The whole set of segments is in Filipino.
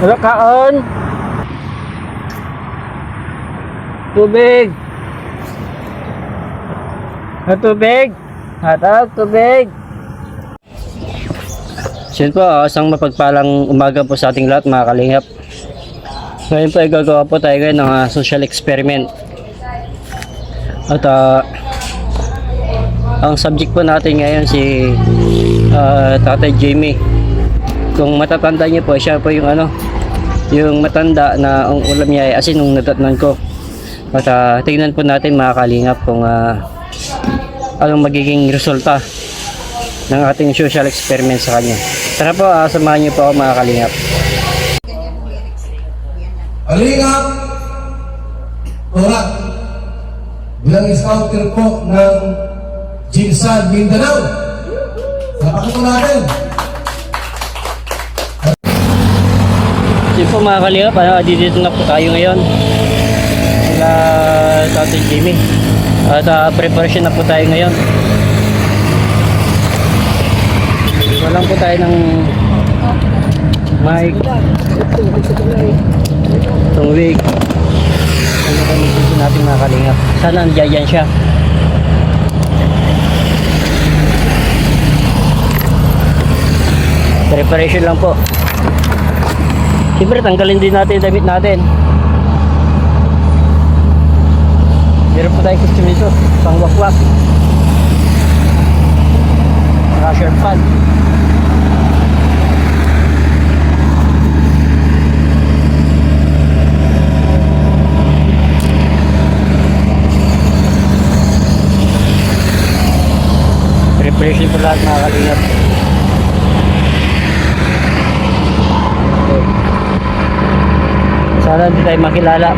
Kaon. Tubig. Ha, tubig. Hatag, tubig. Yun po, ah, isang mapagpalang umaga po sa ating lahat mga kalingap. Ngayon po ay gagawa po tayo ngayon ng ah, social experiment. At ah, ang subject po natin ngayon si ah, Tatay Jamie. Kung matatanda niyo po, siya po yung ano, yung matanda na ang ulam niya ay asin nung natatnan ko. At ah, tingnan po natin mga kalingap kung ah, anong magiging resulta ng ating social experiment sa kanya. Tara po, ah, samahan niyo po ako mga kalingap. Alingap Orat bilang scouter po ng Jinsan Mindanao. Napakita natin. Sige po mga kalingap, ano, dito na po tayo ngayon. Sila Tatay Jimmy. At ah, preparation na po tayo ngayon. Walang po tayo ng mic. Tungwig. Ano kami dito natin mga kalingap. Sana nandiyan siya. Preparation lang po. Siyempre, tanggalin din natin yung damit natin. Meron po tayo costume nito. Pang wakwak. Rusher pad. Preparation po lahat mga kalingap. Sana hindi tayo makilala.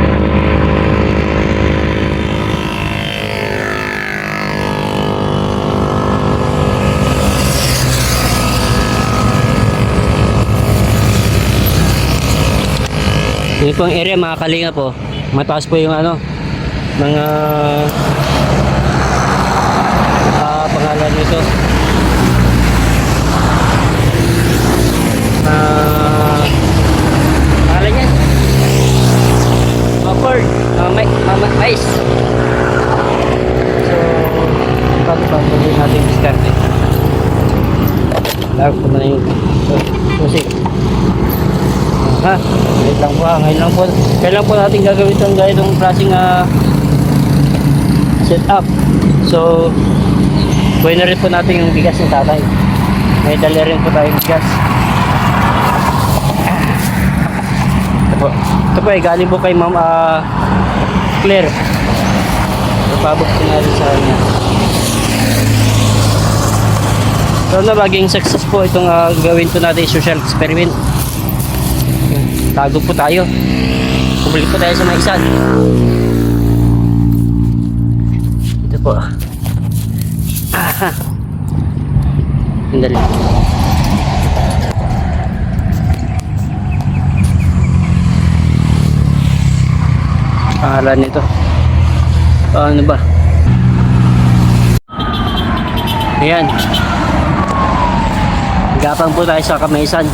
Ito pong area mga kalinga po. Mataas po yung ano mga ah, pangalan nito. Ah pangalan niya? Mapper, uh, mama, ice. So, paano pa gawin natin diskarte? Laro ko na yung so, music. Ha? Ngayon lang po ha, ngayon lang po. Kailan po natin gagawin itong ganitong klaseng uh, setup. So, na rin po natin yung bigas ng tatay. May dala rin po tayong bigas. Ito po. Ito po ay galing po kay Ma'am ah, Claire. Napabok ko na rin sa kanya. So na maging success po itong ah, gawin po natin social experiment. Tago po tayo. Bumalik po tayo sa mga isan. Ito po. Ah, Sandali. Pangalan nito. Ano ba? Ayan. Gapang po tayo sa kamaisan.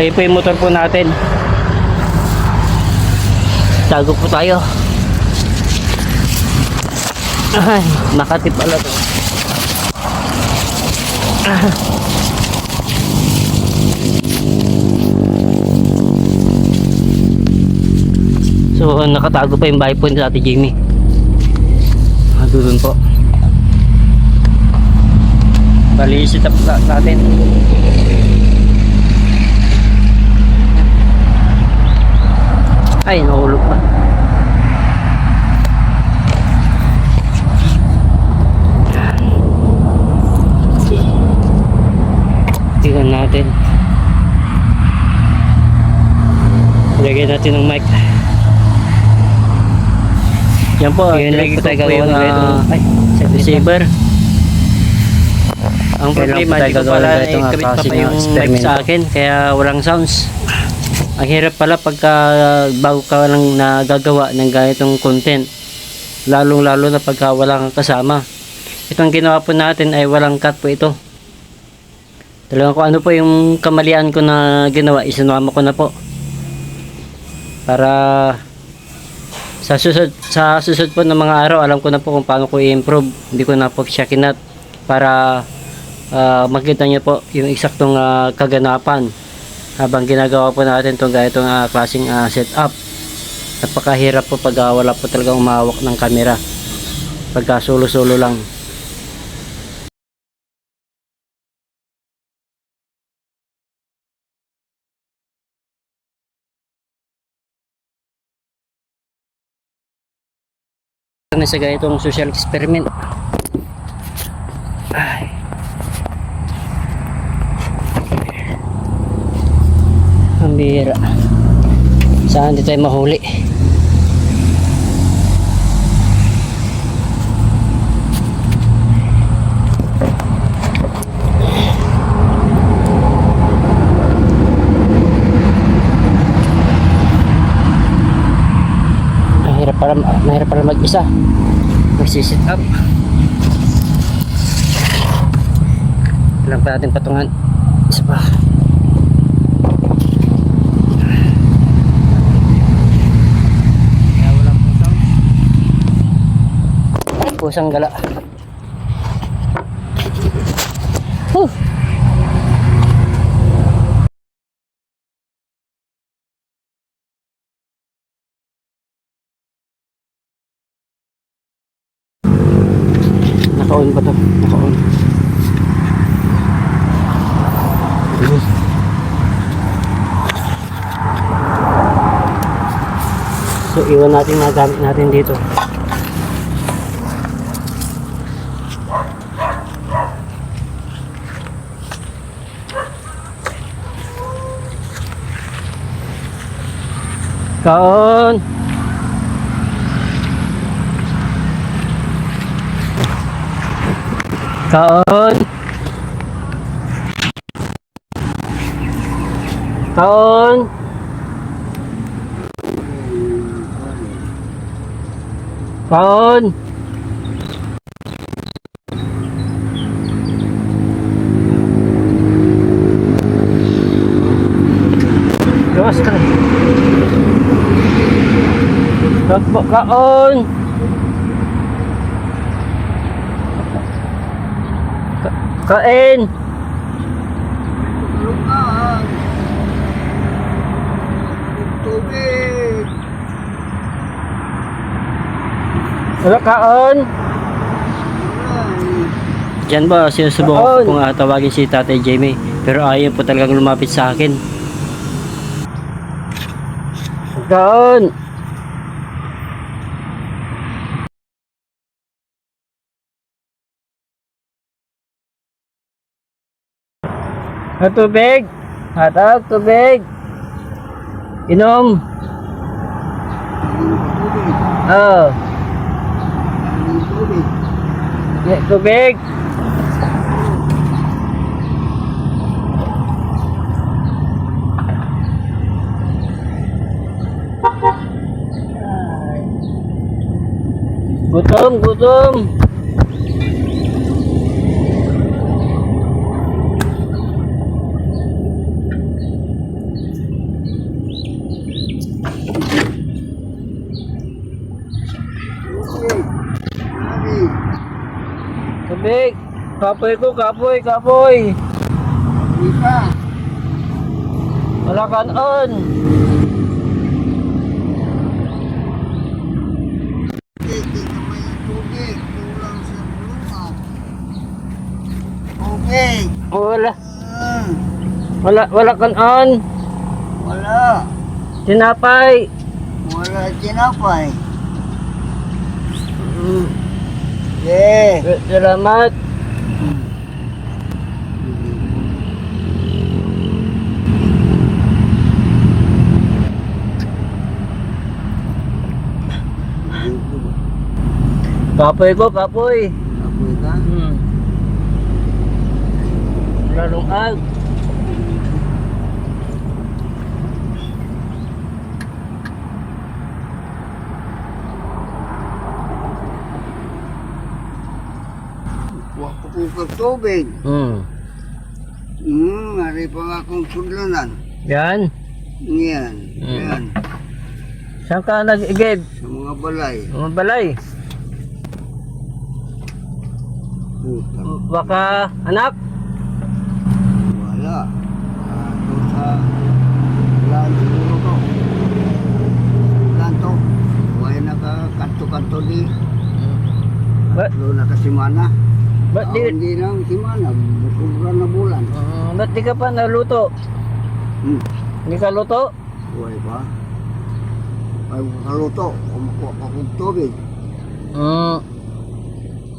Ayun po yung motor po natin. Tago po tayo. Ay makati pala to So, nakatago pa yung bahay po ni Ate Jamie. Ah, doon po. Bali, sit up na- natin. Ay, nahulog pa. Tingnan natin. Lagyan natin ng mic. Yan po, Yun, lagi ko ko tayo gagawin ng ah, ay, receiver. Ang problema, hindi ko pala ikabit pa klase pa ng yung mic sa akin, kaya walang sounds. Ang hirap pala pagka bago ka lang nagagawa ng ganitong content. Lalong lalo na pagka wala kang kasama. Itong ginawa po natin ay walang cut po ito. Talagang kung ano po yung kamalian ko na ginawa, isinama ko na po. para sa susunod, sa susunod po ng mga araw, alam ko na po kung paano ko i-improve. Hindi ko na po syakinat para ah, makita niyo po yung eksaktong ah, kaganapan habang ginagawa po natin itong ganitong uh, klaseng ah, setup. Napakahirap po pag ah, wala po talagang umawak ng camera. Pagka solo-solo lang. Na sa ganitong social experiment. Ay. Ang bihira. Saan di tayo mahuli? Pala, mahirap pala mag-isa. Magsisit up. Kailangan pa natin patungan. Isa pa. Pusang. Pusang gala. Huh. Naka-on pa to. Naka-on. So, iwan natin na gamit natin dito. Kaon! Kaon! Kaon! Kaon! Gawas ka. Takbo kaon! Ka- Kain! Lumaan. Tubig. Wala kaon! Diyan ba sinusubukan ko pong ah, tawagin si Tatay Jamie pero ayaw po talagang lumapit sa akin. Kaon! Ah, tubig! Hatag, tubig! Inom! Oh, tubig! Gutom, gutom! Tubig. Tubig. Tubig! Kapoy ko, kapoy, kapoy! Isa. Wala tubig. Kulang sa lumaan. Tubig. Wala, Hmm. wala, wala kanon! Wala. Tinapay! Wala tinapay. Mm, Eh. salamat! Kapoy ko, kapoy! Apoy ka? Hmm. Lalong ag. Kung tubig. Hmm. Hmm, ari pa nga akong sudlanan. Yan. Yan, Mm. yan. Saan ka nag-igib? Sa mga balay. Mga balay. Puta. Baka anak? Wala. Ah, doon sa ulan siguro to. Ulan to. Huwag nakakanto-kanto di. Ba- Tatlo na kasimana. Ba't di, Hindi lang simana. Sobra na bulan. uh, ba't di ka pa naluto? Hmm. Hindi ka luto? Huwag ba? Ay, kaluto. Kumukuha pa kong tubig. Mm.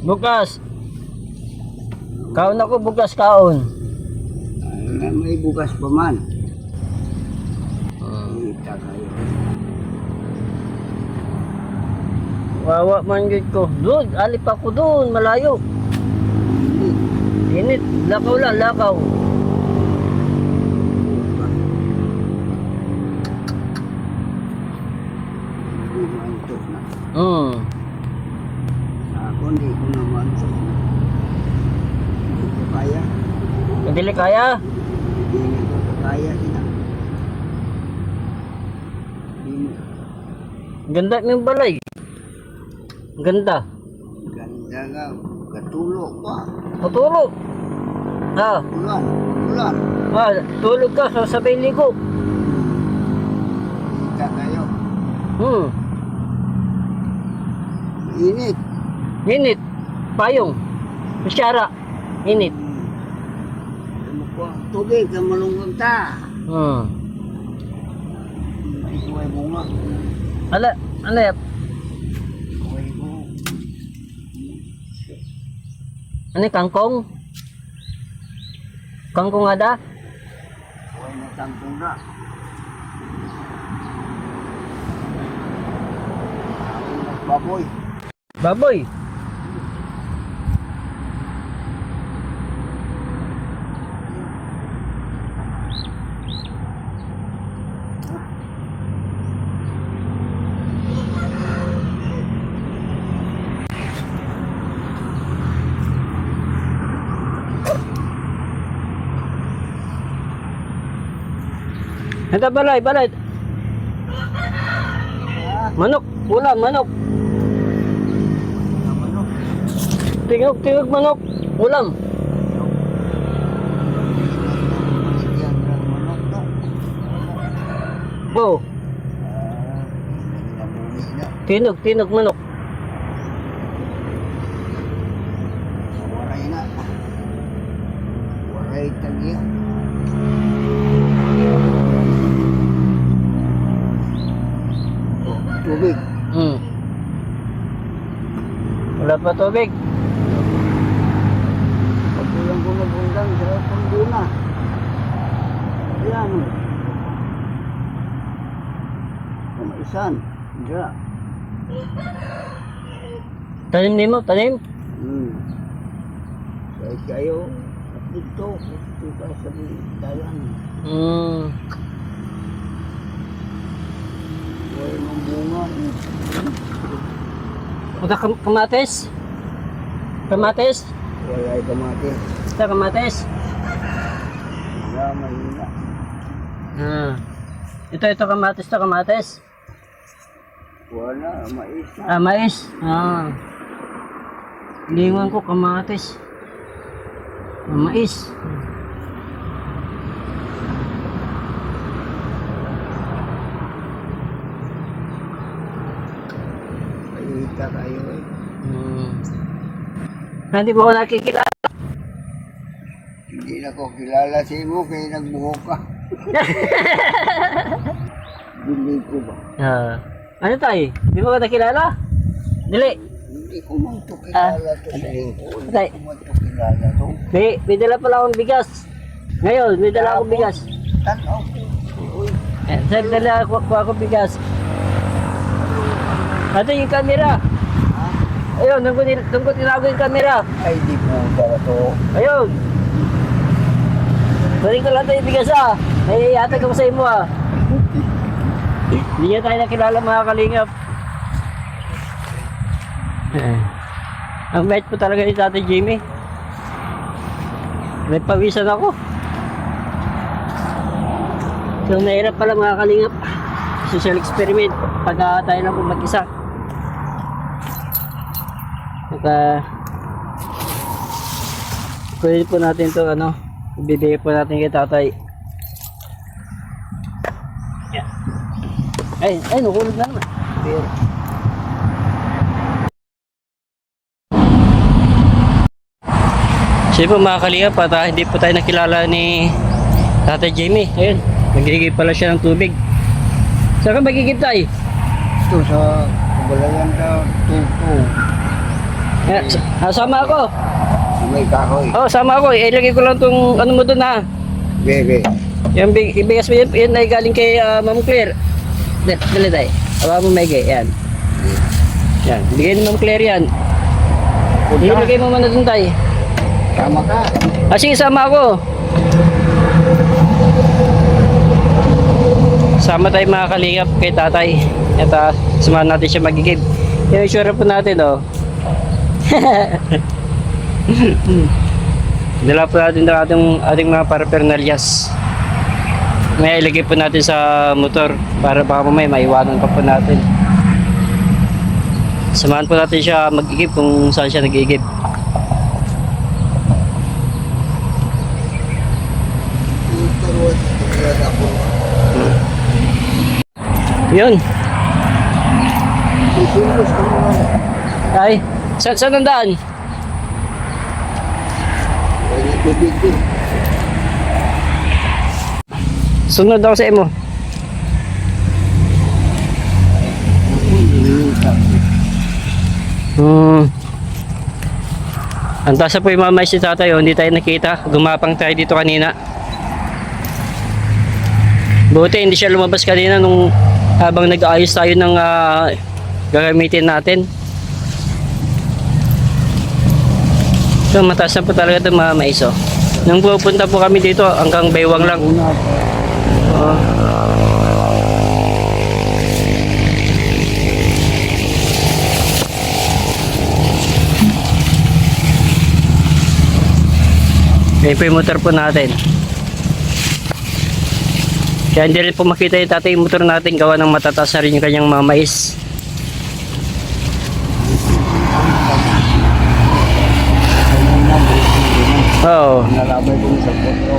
Bukas. Kaon ako bukas kaon. Ay, may bukas pa man. Kita kayo. Wawa man gid ko. Doon, alip ako doon, malayo. Init, lakaw lang, lakaw. Hindi mantok na. Mm. Ako hindi ko na mantok na. Hindi ko kaya. Kadili kaya? Hindi ko kaya sila. Ganda ng balay. Ganda. Ganda nga. Katulo pa. Matulog. Ah, Ulan. Ulan. ah, tulog ka sa sabay ligo. Kita kayo. Hmm. Init. Init. Payong. Kusyara. Init. Tubig sa malunggong ta. Hmm. May suway bunga. Ala, ano yap? Ano kangkong? Kangkong ada? Suway na tangkong na. Baboy. Baboy. Ito balay, balay. Manok, ulam, manok. Tingog, tingog manok. Ulam. Oh, tinog, tinog manok. Waray na. Waray tagya. Oh, Tubig. Hmm. Wala pa tubig. Pagkulang ko nabundang sa pangduna. Yan. Kumaisan. Diyan. Tanim ni mo, tanim. Hmm. Kaya kayo, at dito, dito ka sa dayan. Hmm. Huwag mong bunga. Ito kam kamates. Kamates. Wala ay kamati. Ito kamates. Wala, mahina. Ah. Ito, ito kamates, ito kamates. Wala, mais na. Ah, mais. Ah. Lingon ko kamates. Ah, mais. Palita kayo eh. Hindi mo ako nakikilala. Hindi na ko kilala si mo kaya nagbuhok ka. Bili ko ba? Ah. Ano tayo? Di mo ka nakilala? Dili. Hindi ko man to kilala to sa. Tay. Hindi ko man to kilala to. May, may dala pala akong bigas. Ngayon, may dala akong bigas. Tanaw ko. Eh, sir, dala ako, ako bigas. Ito yung camera. Ayun, doon ko, doon ko tinago yung camera. ay di po ba to. Ayun. Balik ko lang tayo bigas ah. Ay, atag ako sa imo ah. Hindi niya tayo nakilala mga kalingap. Eh, Ang bait po talaga ni Tatay Jimmy. May pawisan ako. So, nahirap pala mga kalingap. social experiment pag ah, tayo lang po mag-isa. Ah, pwede po natin to ano, ibibigay po natin kay tatay. Ay, ay, nakulog na naman. Pero, Sige po mga kalingap at ah, hindi po tayo nakilala ni Tatay Jamie. Ayun, nagigib pala siya ng tubig. Saan ka magigib tayo? Ito sa kabalayan daw. Ito. Ah, sama ako. May kahoy. Oh, sama ako. Ilagay ko lang tong ano mo doon ha. Bebe. Yung big, ibigas mo yun, yun ay galing kay ah, Ma'am Claire. Dali, dali tayo. Awa mo may Yan. Yan. Bigay ni Ma'am Claire yan. Ilagay mo muna doon tayo. Tama ka. Ah, sige, sama ako. Sama tayo mga kalingap kay tatay. At uh, samahan natin siya magigib. Yung itsura po natin, oh. Dala po natin ng ating, ating mga parapernalyas. May ilagay po natin sa motor para baka mamaya maiwanan pa po natin. Samahan po natin siya magigib kung saan siya nagigib. Yun. Ay, saan, saan ang daan? Sunod ako sa imo. Hmm. Ang taas na po yung mamay si tatay, oh. hindi tayo nakita. Gumapang tayo dito kanina. Buti hindi siya lumabas kanina nung habang nag-aayos tayo ng ah, gagamitin natin. So, mataas na po talaga ito mga mais, oh. Nung pupunta po kami dito, hanggang baywang lang. Oo. Yan po yung motor po natin. Kaya hindi rin po makita yung tatay yung motor natin gawa ng matataas na rin yung kanyang mga mais. Oo. Nalabay ko sa photo.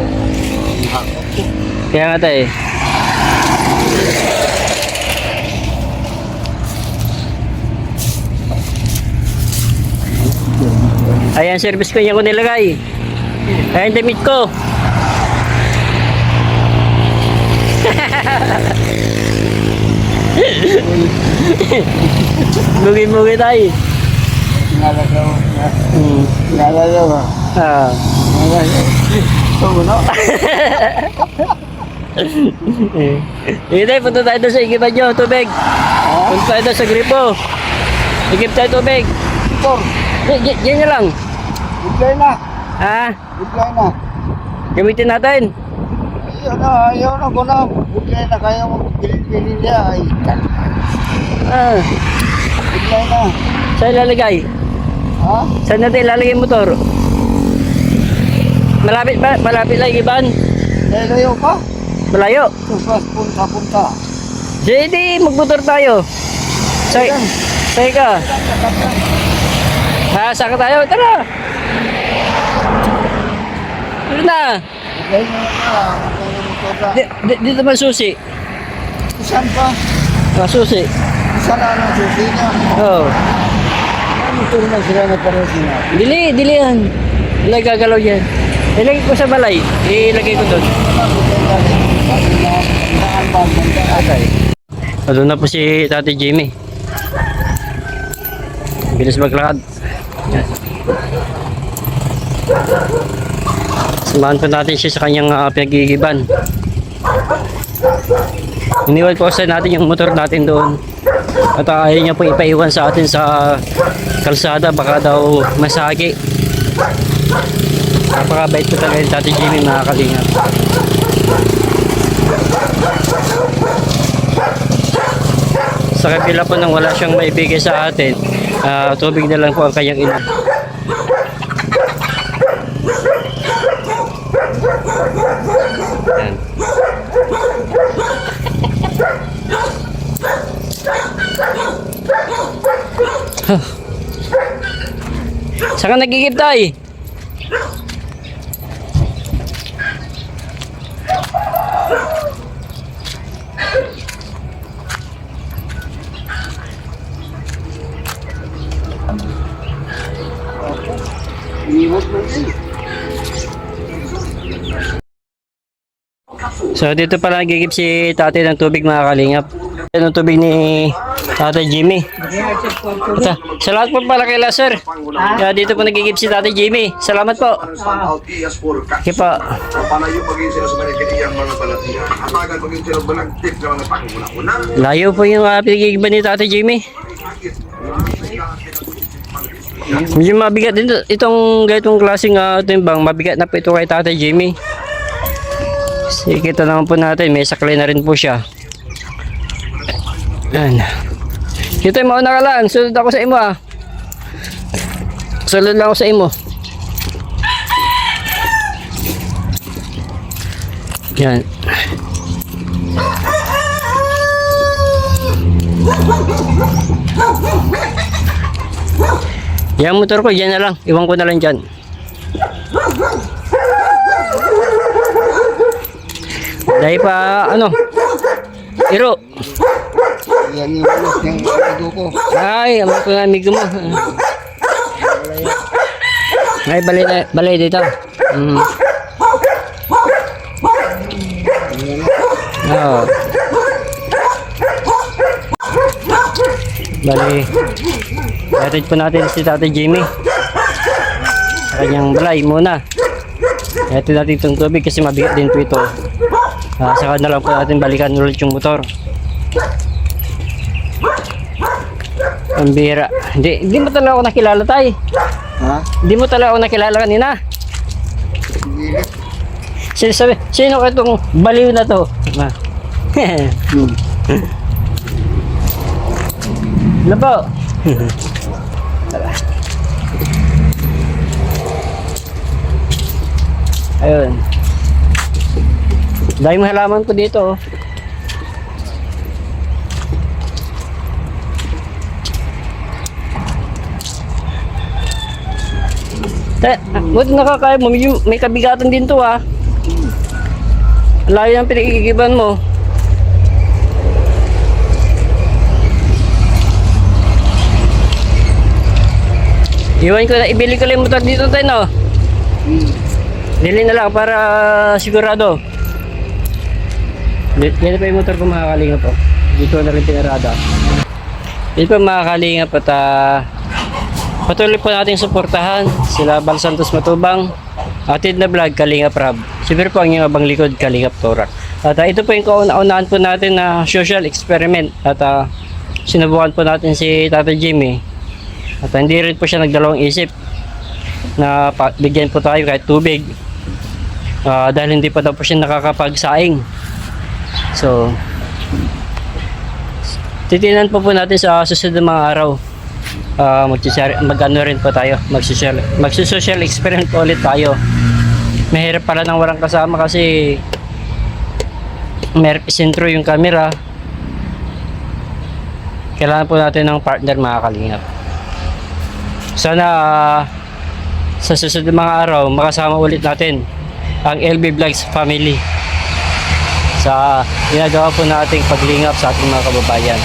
Kaya nga tayo. Ayan, service ko yan ko nilagay. Ayan, damit ko. Mugi-mugi tayo. Nalagaw. Hmm. Nalagaw. Ah. Nalagaw. Tuno. Hindi tayo, punta tayo doon sa igiban nyo, tubig. Punta tayo doon sa gripo. Igip tayo tubig. Tor. Diyan nyo lang. Reply na. Ha? Reply na. Gamitin natin. Ayaw na. Ayaw na ko na. Reply na kayo. Pilin-pilin niya. Ay. Ah, Reply na. saan ilalagay? Ha? Saan natin ilalagay yung motor? Malapit ba? Malapit lang iban? Layo pa. Malayo. Susas punta-punta. Jadi, magmotor tayo. Say, say ka. Ha, saka tayo. Tara. Tara na. Dito man susi. Saan pa? Ah, susi. Saan ang susi niya? Oh. Ano ito na sila na pares niya? Dili, dili yan. Ilagay gagalaw yan. Ilagay ko sa balay. Ilagay ko doon. Ano na po si Tati Jimmy. Bilis maglakad. Yan. Samahan po natin siya sa kanyang uh, pinagigiban. Iniwan po sa natin yung motor natin doon. At uh, ayaw niya po ipaiwan sa atin sa kalsada. Baka daw masagi napakabait ko talaga yung Tati Jimmy mga sa kabila po nang wala siyang maibigay sa atin uh, tubig na lang po ang kanyang ina Ayan. Huh. Saan ka? So dito pala nagigib si tatay ng tubig mga kalingap. Yan ang tubig ni tatay Jimmy. Ito. Sa lahat po pala kay sir. Kaya dito po nagigib si tatay Jimmy. Salamat po. Okay po. Layo po yung uh, pinagigiban ni tatay Jimmy. Medyo mabigat din to. itong ganitong klaseng uh, timbang. Mabigat na po ito kay tatay Jimmy. Kasi kita naman po natin, may saklay na rin po siya. Yan. Dito yung mauna ka lang. Sunod ako sa imo ah. Sunod lang ako sa imo. Yan. Yan motor ko, dyan na lang. Iwan ko na lang dyan. Dahil pa, ano, Iro. Yan yung ulos ng amigo ko. Ay, ang mga amigo mo. Ay, balay, na, balay dito. Mm. Oo. Bali, hatid po natin si Tatay Jimmy. Kanyang balay muna. Hatid natin itong tubig kasi mabigat din po ito. Ah, saka na lang po natin balikan ulit yung motor. Ang bira. Hindi, hindi mo talaga ako nakilala tay. Ha? Hindi mo talaga ako nakilala kanina. Sino sabi, sino itong baliw na to? Hmm. Ano po? Ayun. Dahil halaman ko dito. oh. Te, buti nakakaya mo. Medyo may kabigatan din to ah. Layo ng pinagigiban mo. Iwan ko na, ibili ko lang yung motor dito tayo no. Dili na lang para sigurado. Yan pa yung motor ko mga kalingap po. Dito na rin pinarada. Yan po mga kalingap at ah, patuloy po natin suportahan sila Bal Santos Matubang Atid na vlog Kalingap Rab. Siyempre po ang inyong abang likod Kalingap Torak. At ah, ito po yung kauna-unahan po natin na social experiment at ah, sinubukan po natin si Tata Jimmy at hindi rin po siya nagdalawang isip na pa- bigyan po tayo kahit tubig. Ah, dahil hindi pa daw po siya nakakapagsaing. So, titinan po po natin sa susunod mga araw. Magsisar- mag-ano rin po tayo, magsocial, magsosocial experiment po ulit tayo. Mahirap pala nang walang kasama kasi mahirap isentro yung camera. Kailangan po natin ng partner mga kalingap. Sana ah, sa susunod mga araw makasama ulit natin ang LB Vlogs family sa ginagawa po nating paglingap sa ating mga kababayan.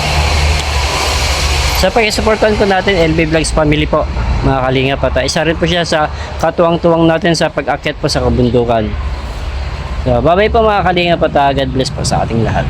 Sa pag-supportan po natin LB Vlogs family po mga kalingap at ah, isa rin po siya sa katuwang-tuwang natin sa pag-akyat po sa kabundukan. So, bye-bye po mga kalingap at ah, God bless po sa ating lahat.